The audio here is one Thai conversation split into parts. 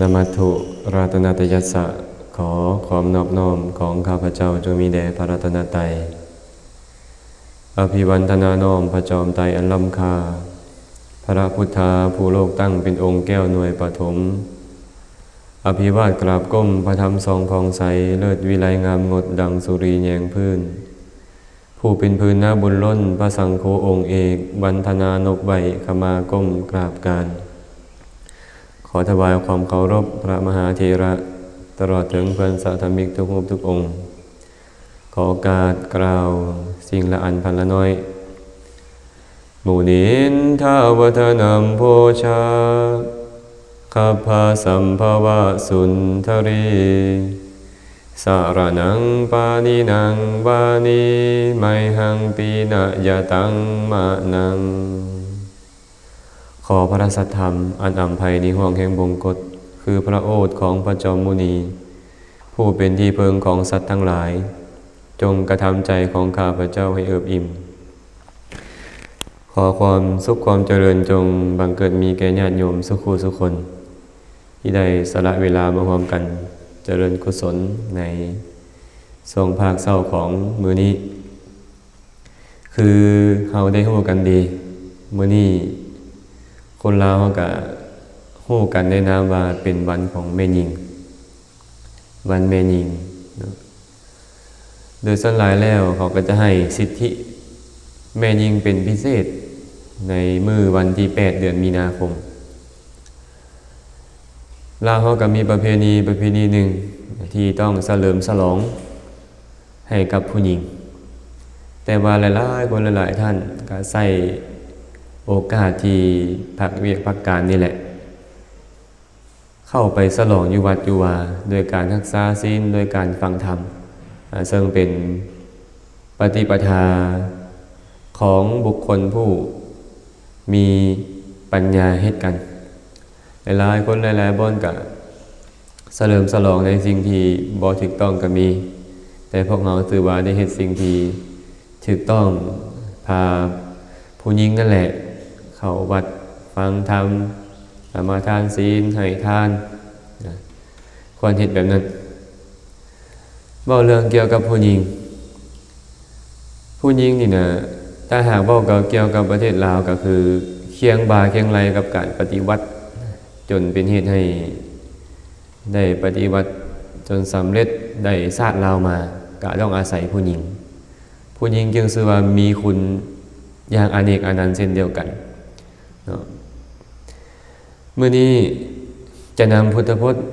นมัตถุรัตนตยัสสะขอความนอบน้อมของข้าพเจ้าจงมีแด่พระรัตนตรัยอภิวันธนาน้อมพระจอมไตรอันล้ำคา พระพุทธาผู้โลกตั้งเป็นองค์แก้วหน่วยปฐม อภิวาทกราบก้มพระธรรมทรงพองใส เลิศวิไลงามงดดังสุรีแยงพื้น ผู้เป็นพื้นหน้าบุญล้นพระสังโฆองค์เอกบรรธนานกใบขมาก้มกราบการ ขอถวายความเคารพพระมหาเทระตลอดถึงเพื่อนสาธมิกทุกรูปทุกองค์ ขอโอกาสกล่าวสิ่งละอันพันละน้อยหมู่นินทาวทนำโพชาขับพาสัมภวะสุนทรีสารนังปานินังวานีไมหังปีนะยตังมะนัง ขอพระสัทธรรมอันอ่ำไพในห่วงแห่งบงกฎคือพระโอษของพระจอมมุนี ผู้เป็นที่เพิงของสัตว์ทั้งหลาย จงกระทำใจของข้าพระเจ้าให้เอิบอิ่ม ขอความสุขความเจริญจงบังเกิดมีแก่ญาติโยมสุขุสุคน ที่ได้สละเวลามาร่วมกันเจริญกุศลในทรงภาคเศร้าของมือนี้ คือเฮาได้ฮู้กันดี มือนี้ คนลาวเขาก็ฮู้กันในนามว่าเป็นวันของแม่หญิง วันแม่หญิงเนาะโดยส่วนหลายแล้วเขาก็จะให้สิทธิ แม่ยิงเป็นพิเศษ ในมือวันที่ 8 เดือนมีนาคมลาวเขาก็มีประเพณีประเพณีหนึ่งที่ต้องเสลิมฉลองให้กับผู้หญิง แต่ว่าหลายๆคนหลาย ๆ ท่านก็ใส่ โอกาสที่พักเวียกพักการนี่แหละ เข้าไปฉลองอยู่วัดอยู่วาโดยการทักษาศีลโดยการฟังธรรมซึ่งเป็นปฏิปทาของบุคคลผู้มีปัญญาเฮ็ดกัน หลายคนหลายๆบ่อนกับเสริมสลองในสิ่งที่บ่ถูกต้องก็มี แต่พวกเราถือว่าได้เฮ็ดสิ่งที่ถูกต้องพาผู้หญิงนั่นแหละ เข้าวัดฟังธรรมสมาทานศีลให้ทานนะควรเฮ็ดแบบนั้นเว้าเรื่องเกี่ยวกับผู้หญิง ผู้หญิงนี่นะถ้าหากเว่ากับเกี่ยวกับประเทศลาวก็คือเคียงบาเคียงไรกับการปฏิวัติ จนเป็นเหตุให้ได้ปฏิวัติจนสำเร็จได้ชาติลาวมาก็ต้องอาศัยผู้หญิง ผู้หญิงจึงชื่อว่ามีคุณอย่างอเนกอนันต์เช่นเดียวกัน เมื่อนี้จะนำพุทธพจน์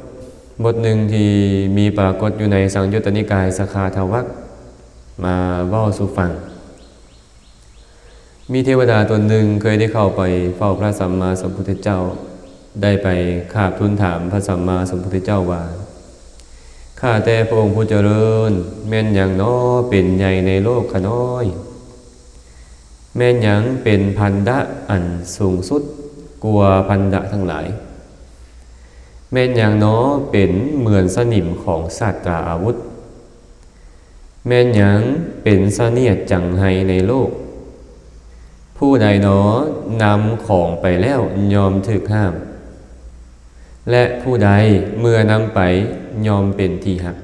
บทหนึ่งที่มีปรากฏอยู่ในสังยุตตนิกายสคาทวักมาว่าสู่ฟัง มีเทวดาตนหนึ่งเคยได้เข้าไปเฝ้าพระสัมมาสัมพุทธเจ้า ได้ไปคาบทูลถามพระสัมมาสัมพุทธเจ้าว่าข้าแต่พระองค์ผู้เจริญ แม่นอย่างน้อเป็นใหญ่ในโลกขน้อย แม่นยังเป็นพันธะอันสูงสุดกลัวพันธะทั้งหลาย แม่นย่างน้อเป็นเหมือนสนิมของศาสตราอาวุธ แม่นยังเป็นเสนียดจังไห้ในโลก ผู้ใดหนอนำของไปแล้วยอมถึกห้าม และผู้ใดเมื่อนำไปยอมเป็นที่หัก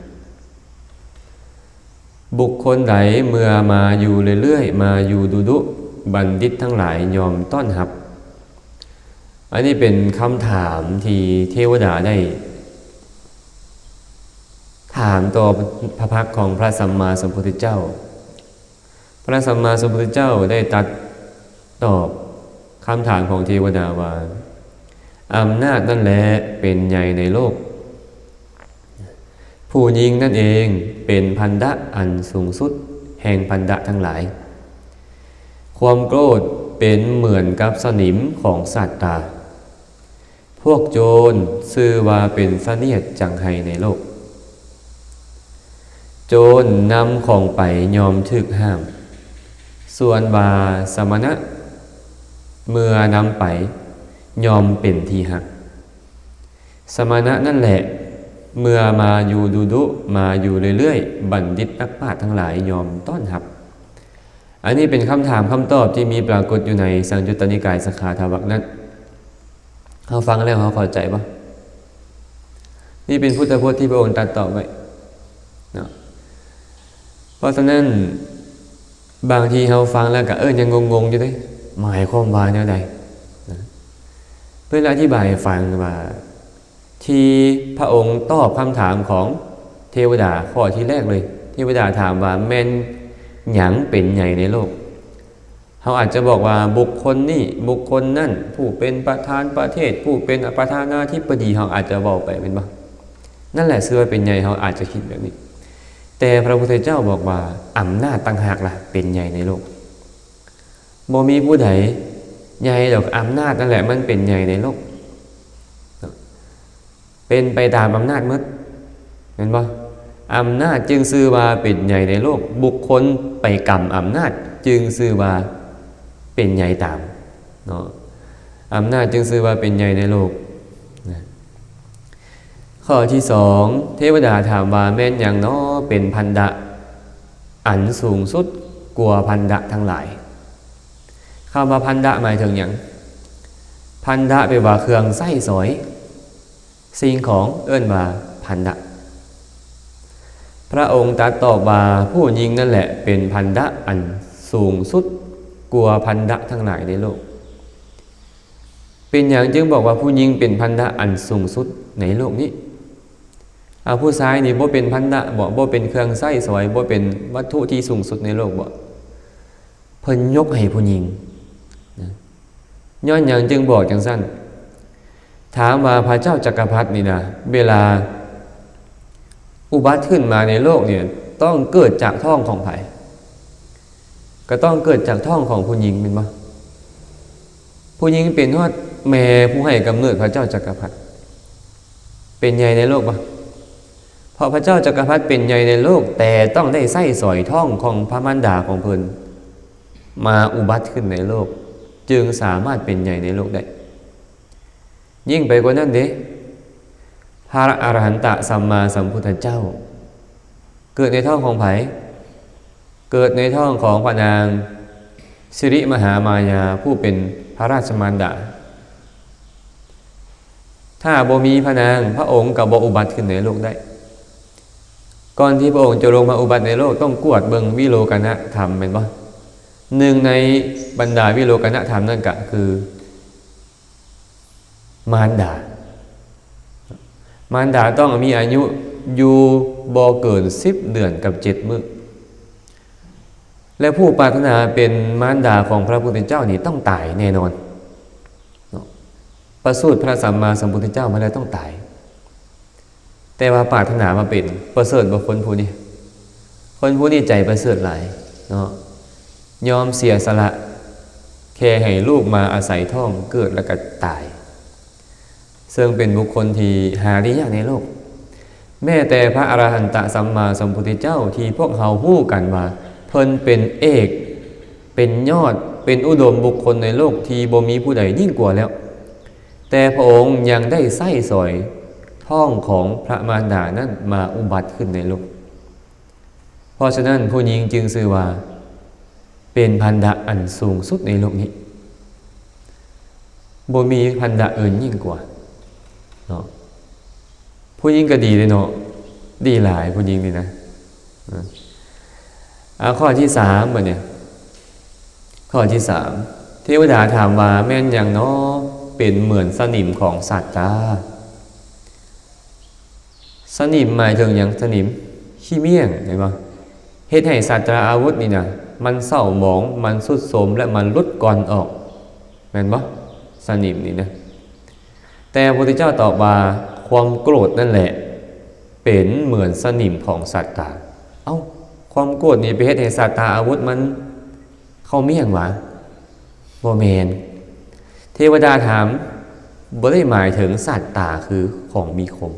บุคคลใดเมื่อมาอยู่เรื่อยๆ มาอยู่ดุดุ บัณฑิตทั้งหลายยอมต้อนรับ อันนี้เป็นคำถามที่เทวดาได้ ถามต่อพระพักของพระสัมมาสัมพุทธเจ้า พระสัมมาสัมพุทธเจ้าได้ตัดตอบคำถามของเทวดาว่าอำนาจนั่นแหละเป็นใหญ่ในโลก ผู้ยิงนั่นเองเป็นพันธะอันสูงสุด แห่งพันธะทั้งหลาย ความโกรธเป็นเหมือนกับสนิมของสัตว์ตา พวกโจรซื่อว่าเป็นเสนียดจังไห้ในโลก โจรนำของไปยอมถึกห้าม ส่วนบาสมณะ เมื่อนำไปยอมเป็นทีหัก สมณะนั่นแหละ เมื่อมาอยู่ดูดุมาอยู่เรื่อยๆ บัณฑิตนักปราชญ์ทั้งหลายยอมต้อนรับ อันนี้เป็นคำถามคำตอบที่มีปรากฏอยู่ในสังยุตตนิกายสขาทาวักนั้นเขาฟังแล้วเขาเข้าใจปะนี่เป็นพุทธพจน์ที่พระองค์ตัดต่อไว้เนาะเพราะฉะนั้นบางทีเราฟังแล้วก็เออยังงงๆอยู่เด้หมายความว่าแนวใดนะเพื่ออธิบายฟังว่าที่พระองค์ตอบคำถามของเทวดาข้อที่แรกเลย เทวดาถามว่าแมน หยังเป็นใหญ่ในโลกเขาอาจจะบอกว่าบุคคลนี่บุคคลนั่น ผู้เป็นประธานประเทศ ผู้เป็นประธานาธิบดีเขาอาจจะบอกไปเป็นบ่นั่นแหละเสื้อเป็นใหญ่เขาอาจจะคิดแบบนี้ แต่พระพุทธเจ้าบอกว่าอำนาจต่างหากล่ะเป็นใหญ่ในโลกบ่มีผู้ใดใหญ่ดอกอำนาจนั่นแหละมันเป็นใหญ่ในโลก เป็นไปตามอำนาจมืดเห็นบ่ อำนาจจึงซื่อว่าเป็นใหญ่ในโลก บุคคลไปกรรมอำนาจจึงซื่อว่าเป็นใหญ่ตามเนาะอำนาจจึงซื่อว่าเป็นใหญ่ในโลกนะข้อที่สองเทวดาถามว่าแม่นอย่างน้อเป็นพันดะ อันสูงสุดกลัวพันดะทั้งหลายคำว่าพันดะหมายถึงอย่างพันดะแปลว่าเครื่องไส้สอย สิ่งของเอิ้นว่าพันดะ พระองค์ตรัสตอบว่าผู้ยิงนั่นแหละเป็นพันดะอันสูงสุดกลัวพันดะทั้งหลายในโลก เป็นอย่างจึงบอกว่าผู้ยิงเป็นพันดะอันสูงสุดในโลกนี้เอาผู้ชายนี่บ่เป็นพันดะบ่บ่เป็นเครื่องไส้สวยบ่เป็นวัตถุที่สูงสุดในโลกบ่เพิ่นยกให้ผู้หญิงนะย้อนอย่างจึงบอกจังสั้นถามว่าพระเจ้าจักรพรรดินี่นะเวลา อุบัติขึ้นมาในโลกเนี่ยต้องเกิดจากท้องของไผ่ก็ต้องเกิดจากท้องของผู้หญิงเป็นปะผู้หญิงเป็นทอดแม่ผู้ให้กำเนิดพระเจ้าจักรพรรดิเป็นใหญ่ในโลกปะเพราะพระเจ้าจักรพรรดิเป็นใหญ่ในโลก แต่ต้องได้ไส้สอยท้องของพระมารดาของเพิ่นมาอุบัติขึ้นในโลก จึงสามารถเป็นใหญ่ในโลกได้ ยิ่งไปกว่านั้นเด้ พระอรหันตสัมมาสัมพุทธเจ้า เกิดในท้องของไผ เกิดในท้องของพระนางสิริมหามายาผู้เป็นพระราชมารดา ถ้าบ่มีพระนางพระองค์กับบ่อุบัติขึ้นในโลกได้ ก่อนที่พระองค์จะลงมาอุบัติในโลกต้องกวดเบิงวิโลกนะธรรมเป็นบ่หนึ่งในบรรดาวิโลกนะธรรมนั่นก็คือ มารดา มารดาต้องมีอายุอยู่บ่เกินสิบเดือนกับเจ็ดมือและผู้ปรารถนาเป็นมารดาของพระพุทธเจ้านี่ต้องตายแน่นอน ประสูติพระสัมมาสัมพุทธเจ้ามาแล้วต้องตาย แต่ว่าปรารถนามาเป็นประเสริฐบุคคลผู้นี้ คนผู้นี้ใจประเสริฐหลายเนาะยอมเสียสละแค่ให้ลูกมาอาศัยท้องเกิดแล้วก็ตาย ซึ่งเป็นบุคคลที่หาได้ยากในโลก แม้แต่พระอรหันตสัมมาสัมพุทธเจ้าที่พวกเราหู้กันว่า เพิ่นเป็นเอก เป็นยอดเป็นอุดมบุคคลในโลกที่บ่มีผู้ใดยิ่งกว่าแล้ว แต่พระองค์ยังได้ไส้สอยท้องของพระมารดานั้นมาอุบัติขึ้นในโลก เพราะฉะนั้นผู้หญิงจึงซื่อว่า เป็นพันธะอันสูงสุดในโลกนี้บ่มีพันธะอื่นยิ่งกว่า เนาะผู้หญิงก็ดีเลยเนาะดีหลายผู้หญิงนี่นะอ่าข้อที่สามบ่เนี่ย ข้อที่สามเทวดาถามว่าแม่นอย่างเนาะเป็นเหมือนสนิมของสัตว์จ้าสนิมหมายถึงอย่างสนิมขี้เมี่ยงเห็นปะเฮ็ดให้สัตราอาวุธนี่นะมันเศร้าหมอง มันสุดโทรมและมันลุดก่อนออกแม่นปะสนิมนี่นะ แต่พระพุทธเจ้าตอบว่าความโกรธนั่นแหละ เป็นเหมือนสนิมของสัตตาเอ้าความโกรธนี่ไปเฮ็ดให้สัตตาอาวุธมัน เข้าเมี่ยงหวะบ่แมนเทวดาถามบ่ได้หมายถึงสัตตาคือของมีคม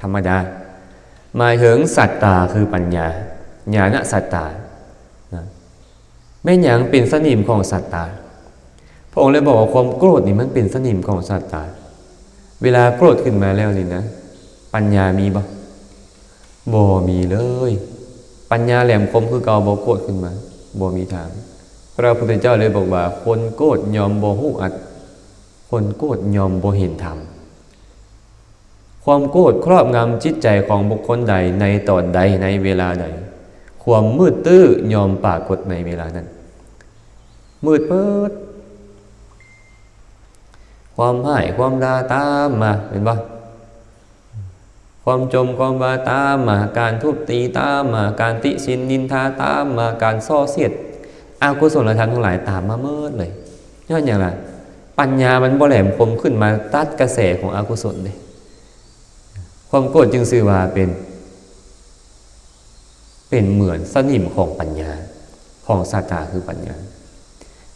ธรรมดา หมายถึงสัตตาคือปัญญาญาณสัตตานะแม่นหยังเป็นสนิมของสัตตาพระองค์เลยบอกว่าความโกรธนี่มันเป็นสนิมของสัตตา เวลาโกรธขึ้นมาแล้วนี่นะ ปัญญามีบ่บ่มีเลย ปัญญาแหลมคมคือเกาบ่โกรธขึ้นมาบ่มีทางพระพุทธเจ้าเลยบอกว่า คนโกรธยอมบ่ฮู้อัด คนโกรธยอมบ่เห็นธรรมคความโกรธครอบงำจิตใจของบุคคลใดในตอนใดในเวลาใด ความมืดตื้อยอมปรากฏในเวลานั้น มืดเปิด ความหายความดาตามมาเห็นปะความจมความบาตามมา การทุบตีตามมา การติชินนินทาตามมา การซ่อเสียดอากุศลธรรมทั้งหลายตามมาเมิดเลยย้อนอย่างไรปัญญามันบ่แหลมคมขึ้นมาตัดกระแสของอกุศลเลยความโกรธจึงสื่อว่าเป็น เป็นเหมือนสนิมของปัญญาของศรัทธาคือปัญญา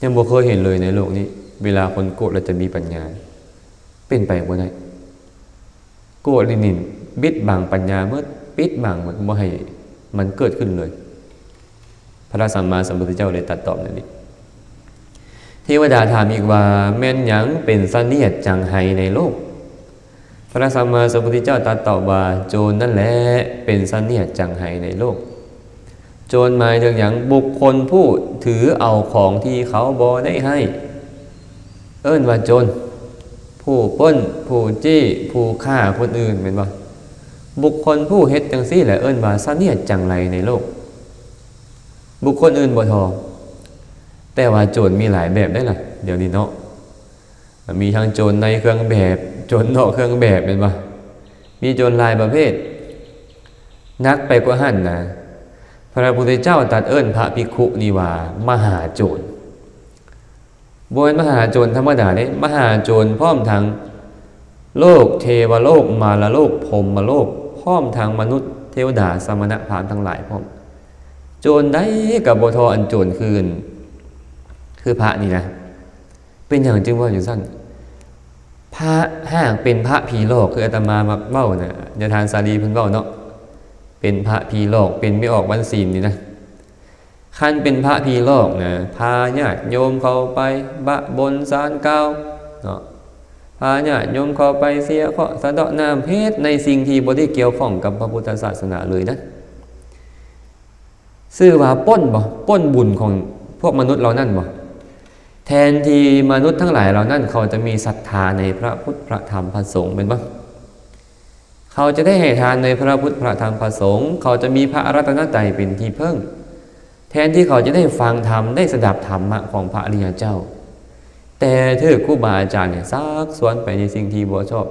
ยังบ่เคยเห็นเลยในโลกนี้ เวลาคนโกรธเราจะมีปัญญา เป็นไปบ่ได้โกรธนี่นี่บิดบังปัญญาเมื่อปิดบังมันบ่ให้มันเกิดขึ้นเลย พระสัมมาสัมพุทธเจ้าเลยตัดตอบนั่นนี่เทวดาถามอีกว่า แม่นยังเป็นเสนียดจังไห้ในโลก พระสัมมาสัมพุทธเจ้าตรัสตอบว่าโจรนั่นแหละเป็นเสนียดจังไห้ในโลก โจรหมายถึงอย่างบุคคลผู้ถือเอาของที่เขาบอได้ให้ เอิ้นว่าโจรผู้ป้น ผู้จี้ ผู้ฆ่าคนอื่นเป็นบ่บุคคลผู้เฮ็ดจังซี่แหละเอิ้นว่าเนียดจังไรในโลก บุคคลอื่นบ่ทอแต่ว่าโจรมีหลายแบบได้ล่ะ เดี๋ยวนี้เนาะมีทั้งโจรในเครื่องแบบโจรนอกเครื่องแบบเป็นบ่มีโจรหลายประเภท นักไปกว่าหันนะพระพุทธเจ้าตรัดเอิ้นพระภิกขุนี่ว่ามหาโจร บนมหาโจรธรรมดาเนี่ยมหาโจรพร้อมทั้งโลกเทวโลกมาลโลกพรหมโลกพร้อมทั้งมนุษย์เทวดาสมณะพรามทั้งหลายพร้อมโจรได้กับบทอันโจรคืน คือพระนี่นะ เป็นอย่างจึงว่าอยู่สั้นพระห้างเป็นพระผีโลกคืออาตมามักเบ้านะยาทานสาลีเพิ่นเบ้าเนาะเป็นพระผีโลกเป็นไม่ออกวันศีลนี่นะ ขั้นเป็นพระพีโลกนะพาญาติโยมเข้าไปบะบนสารเก้าเนาะพาญาติโยมเข้าไปเสียเคาะสะเดาะน้ำเพศในสิ่งที่บริเกี่ยวข้องกับพระพุทธศาสนาเลยนะซื่อว่าป้นบ่ป้นบุญของพวกมนุษย์เรานั่นบ่แทนที่มนุษย์ทั้งหลายเรานั่นเขาจะมีศรัทธาในพระพุทธพระธรรมพระสงฆ์เป็นบ่เขาจะได้ให้ทานในพระพุทธพระธรรมพระสงฆ์เขาจะมีพระรัตนตรัยเป็นที่เพิ่ง แทนที่เขาจะได้ฟังธรรมได้สดับธรรมะของพระอริยเจ้า แต่เธอครูบาอาจารย์เนี่ยซักสวนไปในสิ่งที่บัวชอบ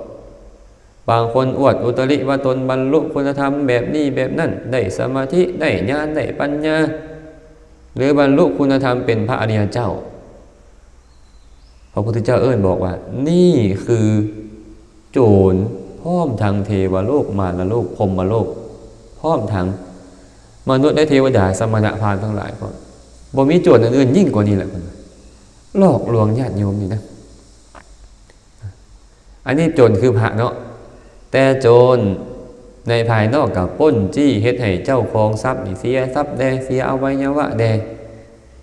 บางคนอวดอุตริว่าตนบรรลุคุณธรรมแบบนี้แบบนั้นได้สมาธิได้ญาณได้ปัญญา หรือบรรลุคุณธรรมเป็นพระอริยเจ้าพระพุทธเจ้าเอิ้นบอกว่า นี่คือโจรพร้อมทางเทวโลกมารโลกพรมโลกพร้อมทาง มนุษย์และเทวดาสมณะพาหมณ์ทั้งหลายพร้อมบ่มีโจรอื่นยิ่งกว่านี้แหละคนหลอกลวงญาติโยมนี่นะ อันนี้โจรคือพระเนาะแต่โจรในภายนอกกับป้นจี้เฮ็ดให้เจ้าของทรัพย์นี่เสียทรัพย์แดเสียเอาไวัยวะแด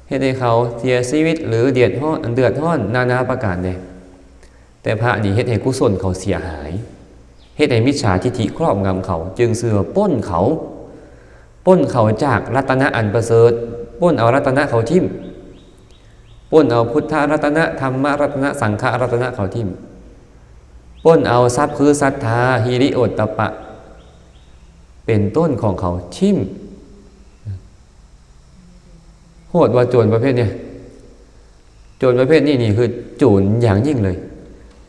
เฮ็ดให้เขาเสียชีวิตหรือเดือดร้อนเดือดร้อนนานาประการแดแต่พระนี่เฮ็ดให้กุศลเขาเสียหายเฮ็ดให้มิจฉาทิฐิครอบงำเขา จึงเสือป้นเขา ป้นเขาจากรัตนะอันประเสริฐป้นเอารัตนะเขาทิมป้นเอาพุทธรัตนะธรรมรัตนะสังฆรัตนะเขาทิมป้นเอาทรัพย์คือศรัทธาฮิริโอตตปะ เป็นต้นของเขาทิมโหดว่าโจรประเภทเนี่ยโจรประเภทนี้นี่คือโจรอย่างยิ่งเลย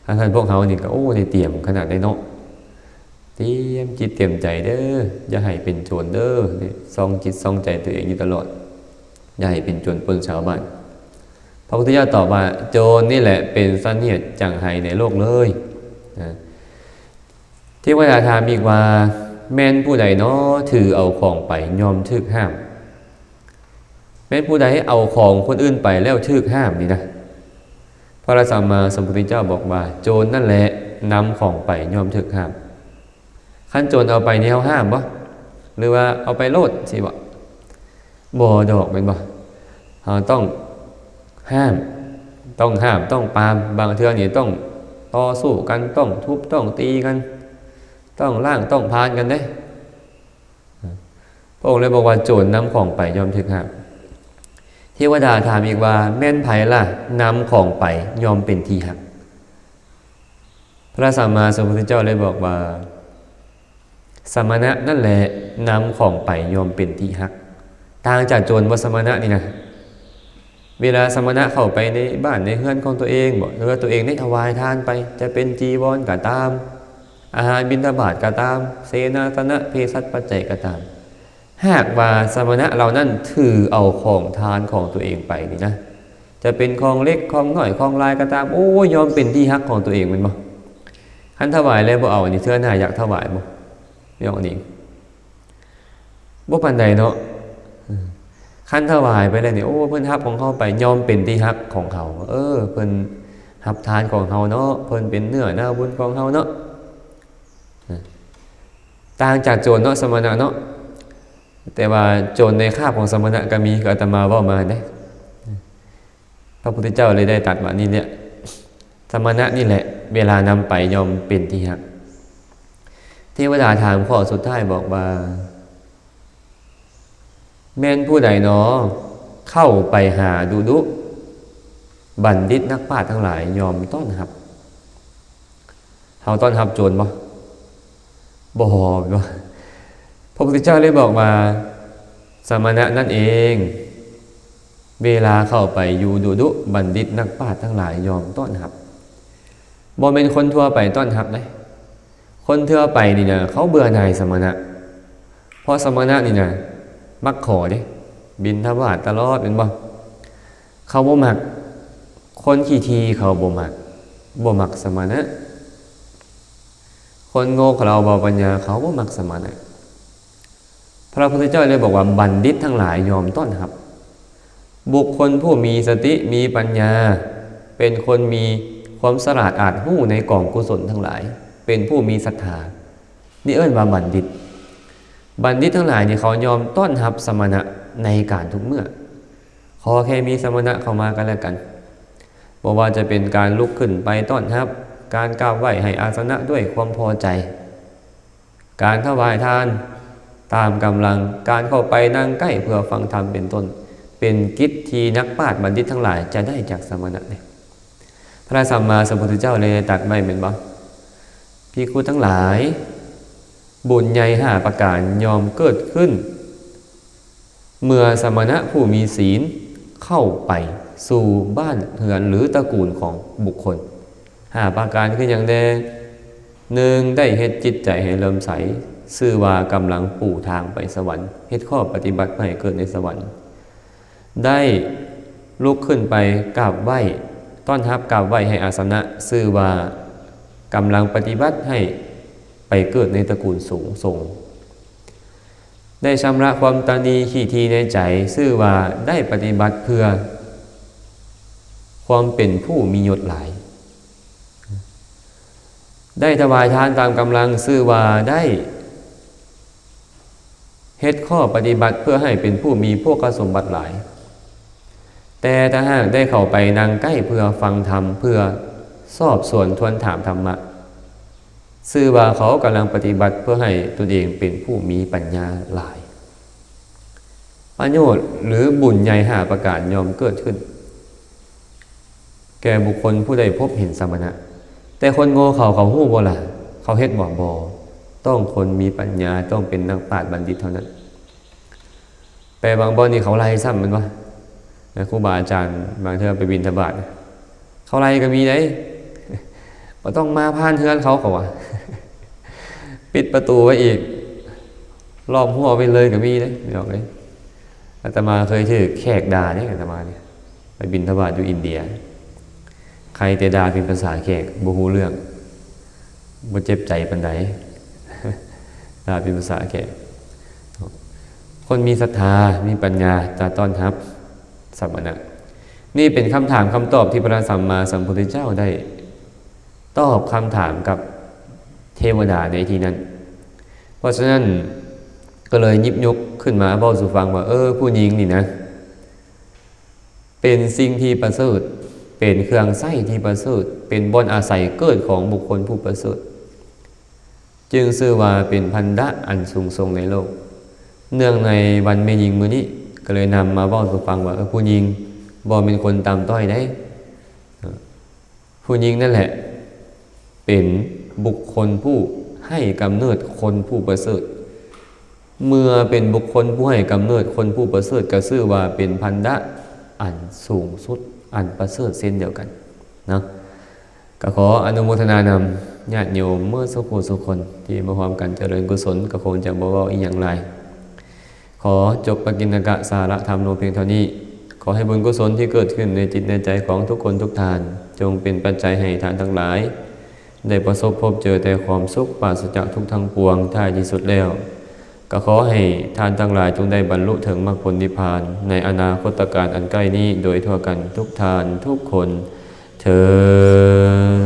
ท่านพวกเขานี่ก็โอ้ในเตรียมขนาดในเนาะ เตรียมจิตเตรียมใจเด้ออย่าให้เป็นโจรเด้อซองจิตซองใจตัวเองอยู่ตลอด อย่าให้เป็นโจรปนชาวบ้านพระพุทธเจ้าตอบว่าโจรนี่แหละเป็นเสนียดจังไห้ในโลกเลยนะที่ว่าถามอีกว่า แม่นผู้ใดเนาะถือเอาของไปยอมทึกห้าม แม่นผู้ใดเอาของคนอื่นไปแล้วทึกห้ามนี่นะพระสัมมาสัมพุทธเจ้าบอกว่า โจรนั่นแหละนำของไปยอมทึกห้าม ขั้นโจรเอาไปนี่เขาห้ามบ่หรือว่าเอาไปโลดสิบ่บ่ดอกเป็นบ่เราต้องห้าม ต้องห้ามต้องปามบางเทื่อนี่ต้องต่อสู้กันต้องทุบต้องตีกัน ต้องล่างต้องพานกันเด้พระองค์เลยบอกว่าโจรนำของไปยอมทึกห้ามเทวดาถามอีกว่า แม่นไผล่ะนำของไปยอมเป็นทีหัก พระสัมมาสัมพุทธเจ้าเลยบอกว่า สมณะนั่นแหละนำของไปยอมเป็นที่ฮัก ต่างจากโจรบ่สมณะนี่นะเวลาสมณะเข้าไปในบ้านในเฮือนของตัวเองบอกหรือว่าตัวเองได้ถวายทานไป จะเป็นจีวรก็ตาม อาหารบิณฑบาตก็ตาม เสนาสนะเพศัตปัจเจัยก็ตาม หากว่าสมณะเรานั่นถือเอาของทานของตัวเองไปนี่นะ จะเป็นของเล็กของหน้อยของลายก็ตาม โอ้ยอมเป็นที่ฮักของตัวเองแมันบ่คันถวายแล้วบ่เอาอันนี้เทื่อหน้าอยากถวายบ่ ไม่เอาอันนี้บ่ปานใดเนาะคันถวายไปแล้วนี่ยโอ้เพิ่นฮับของเขาไปยอมเป็นที่ฮักของเขา เออ เพิ่นฮับทานของเขาเนาะเพิ่นเป็นเนื้อหน้าบุญของเขาเนาะต่างจากโจรเนาะสมณะเนาะแต่ว่าโจรในคาบของสมณะก็มีก็อาตมาว้ามาได้พระพุทธเจ้าเลยได้ตัดว่านี่เนี่ยสมณะนี่แหละ เวลานำไปยอมเป็นที่ฮัก เทวดาถามข้อสุดท้ายบอกว่า แม่นผู้ใดหนอ เข้าไปหาดูดุ บัณฑิตนักปราชญ์ทั้งหลายยอมต้อนรับเฮาต้อนรับโจรบ่บ่บ่พระพุทธเจ้าเลยบอกว่า สมณะนั่นเอง เวลาเข้าไปอยู่ดูดุ บัณฑิตนักปราชญ์ทั้งหลายยอมต้อนรับบ่เป็นคนทั่วไปต้อนรับเลย คนทั่วไปนี่นะเขาเบื่อหน่ายสมณะเพราะสมณะนี่นะมักขอเด้บินทบาทตลอดเป็นบ่เขาบ่มัก คนขี้ทีเขาบ่มักบ่มักสมณะคนโง่เขาเราบ่ปัญญาเขาบ่มักสมณะพระพุทธเจ้าเลยบอกว่าบัณฑิตทั้งหลายยอมต้อนรับ บุคคลผู้มีสติมีปัญญา เป็นคนมีความสลาดอาจหู้ในกองกุศลทั้งหลาย เป็นผู้มีศรัทธานี่เอิ้นว่าบัณฑิต บัณฑิตทั้งหลายเนี่ยเขายอมต้อนรับสมณะในการทุกเมื่อ ขอแค่มีสมณะเข้ามากันแล้วกันบอกว่าจะเป็นการลุกขึ้นไปต้อนรับ การก้าวไหวให้อาสนะด้วยความพอใจ การถวายทานตามกำลังการเข้าไปนั่งใกล้เพื่อฟังธรรมเป็นต้น เป็นกิจที่นักปราชญ์บัณฑิตทั้งหลายจะได้จากสมณะเนี่ยพระสัมมาสัมพุทธเจ้าเลยตัดไม่เป็นบ่ พี่คูทั้งหลาย บุญใหญ่ห้าประการยอมเกิดขึ้น เมื่อสมณะผู้มีศีลเข้าไปสู่บ้านเหือนหรือตระกูลของบุคคลห้าประการคืออย่างแดงหนึ่งได้เฮ็ดจิตใจให้เริ่มใสซื่อว่ากำลังปู่ทางไปสวรรค์เฮ็ดข้อปฏิบัติให้เกิดในสวรรค์ ได้ลุกขึ้นไปกราบไหว้ต้อนรับกราบไหว้ให้อาสนะซื่อว่า กำลังปฏิบัติให้ไปเกิดในตระกูลสูงส่ง ได้ชำระความตานีขีทีในใจซื่อว่าได้ปฏิบัติเพื่อ ความเป็นผู้มียศหลาย ได้ถวายทานตามกำลังซื่อว่าได้เฮ็ดข้อปฏิบัติเพื่อให้เป็นผู้มีพวกสมบัติหลาย แต่ถ้าหากได้เข้าไปนั่งใกล้เพื่อฟังธรรมเพื่อ สอบสวนทวนถามธรรมะซื่อว่าเขากำลังปฏิบัติเพื่อให้ตนเองเป็นผู้มีปัญญาหลาย ประโยชน์หรือบุญใหญ่หาประการยอมเกิดขึ้น แก่บุคคลผู้ใดพบเห็นสมณะ แต่คนโง่เขาเขาหู้บ่ล่ะเขาเฮ็ดบ่บอต้องคนมีปัญญาต้องเป็นนักปราชญ์บัณฑิตเท่านั้น แปลบางบอนนี่เขาไล่ซ้ำมันวะครูบาอาจารย์บางเทอไปบินทบาทเขาไล่ก็มีได บ่ต้องมาผ่านเฮือนเขาเขาวะปิดประตูไว้อีกรอบหัวไปเลยก็มีเลยไม่ออกเลยอาตมาเคยถือแขกด่าเนี่ยอาตมาเนี่ยไปบินทบาทอยู่อินเดีย ใครแต่ด่าเป็นภาษาแขกบูฮูเรื่องบ่เจ็บใจปันใดด่าเป็นภาษาแขกคนมีศรัทธามีปัญญาจะต้อนรับสัมมณะนี่เป็นคำถามคำตอบที่พระสัมมาสัมพุทธเจ้าได้ ตอบคำถามกับเทวดาในที่นั้น เพราะฉะนั้นก็เลยยิบยกขึ้นมาบอกสู่ฟังว่า เออ ผู้หญิงนี่นะ เป็นสิ่งที่ประเสริฐ เป็นเครื่องไส้ที่ประเสริฐ เป็นบนอาศัยเกิดของบุคคลผู้ประเสริฐ จึงชื่อว่าเป็นพันธะอันสูงทรงในโลก เนื่องในวันเมยิงมือนี้ ก็เลยนำมาบอกสู่ฟังว่าเออผู้หญิงบอเป็นคนตามต้อยได้ ผู้หญิงนั่นแหละ เป็นบุคคลผู้ให้กำเนิดคนผู้ประเสริฐ เมื่อเป็นบุคคลผู้ให้กำเนิดคนผู้ประเสริฐก็ชื่อว่าเป็นพันธะอันสูงสุดอันประเสริฐเส้นเดียวกันนะก็ขออนุโมทนานำญาติโยมเมื่อสุขสุคนที่มาพร้อมกันเจริญกุศลก็คงจะบอกว่าอีกอย่างไร ขอจบปกิณกะสาระธรรมโนเพียงเท่านี้ ขอให้บุญกุศลที่เกิดขึ้นในจิตในใจของทุกคนทุกทาน จงเป็นปัจจัยให้ทานทั้งหลาย ได้ประสบพบเจอแต่ความสุขปราศจากทุกทางปวงท้ายที่สุดแล้ว ก็ขอให้ทานทั้งหลายจงได้บรรลุถึงมรรคผลนิพพาน ในอนาคตการอันใกล้นี้โดยทั่วกันทุกทานทุกคนเธอ